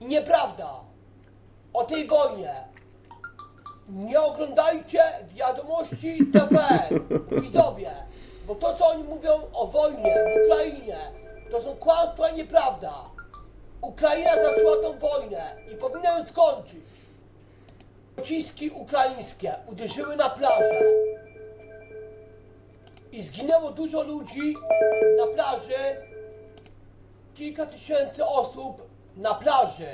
Nieprawda o tej wojnie. Nie oglądajcie wiadomości TV, widzowie, bo to co oni mówią o wojnie w Ukrainie, to są kłamstwa i nieprawda. Ukraina zaczęła tą wojnę i powinna ją skończyć. Pociski ukraińskie uderzyły na plażę i zginęło dużo ludzi na plaży, kilka tysięcy osób na plaży.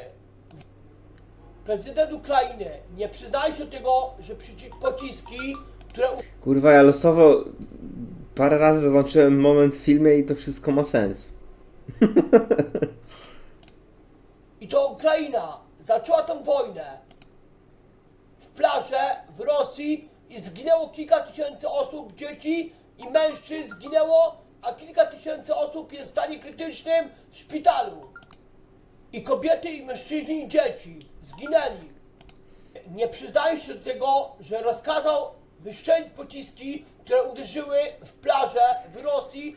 Prezydent Ukrainy nie przyznaje się do tego, że przyci- pociski, które Kurwa, ja losowo parę razy zaznaczyłem moment w filmie i to wszystko ma sens. I to Ukraina zaczęła tę wojnę w plaże w Rosji i zginęło kilka tysięcy osób, dzieci i mężczyzn zginęło, a kilka tysięcy osób jest w stanie krytycznym w szpitalu. I kobiety, i mężczyźni, i dzieci zginęli. Nie przyznaje się do tego, że rozkazał wyszczelić pociski, które uderzyły w plażę w Rosji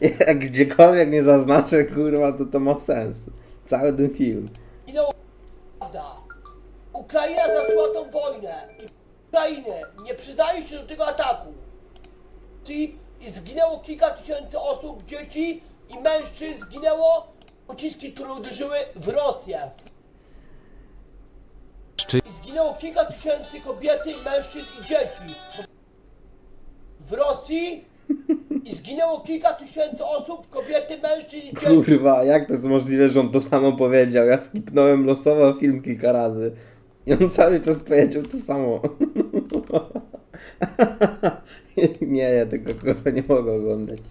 i Jak gdziekolwiek nie zaznaczę, kurwa, to to ma sens. Cały ten film. Zginęło prawda. Ukraina zaczęła tą wojnę i Ukrainy nie przyznaje się do tego ataku. I i zginęło kilka tysięcy osób, dzieci i mężczyzn zginęło pociski, które uderzyły w Rosję. I zginęło kilka tysięcy kobiety, mężczyzn i dzieci. W Rosji i zginęło kilka tysięcy osób, kobiety, mężczyzn i dzieci. Kurwa, jak to jest możliwe, że on to samo powiedział? Ja skipnąłem losowo film kilka razy. I on cały czas powiedział to samo. nie, ja tego kurwa nie mogę oglądać.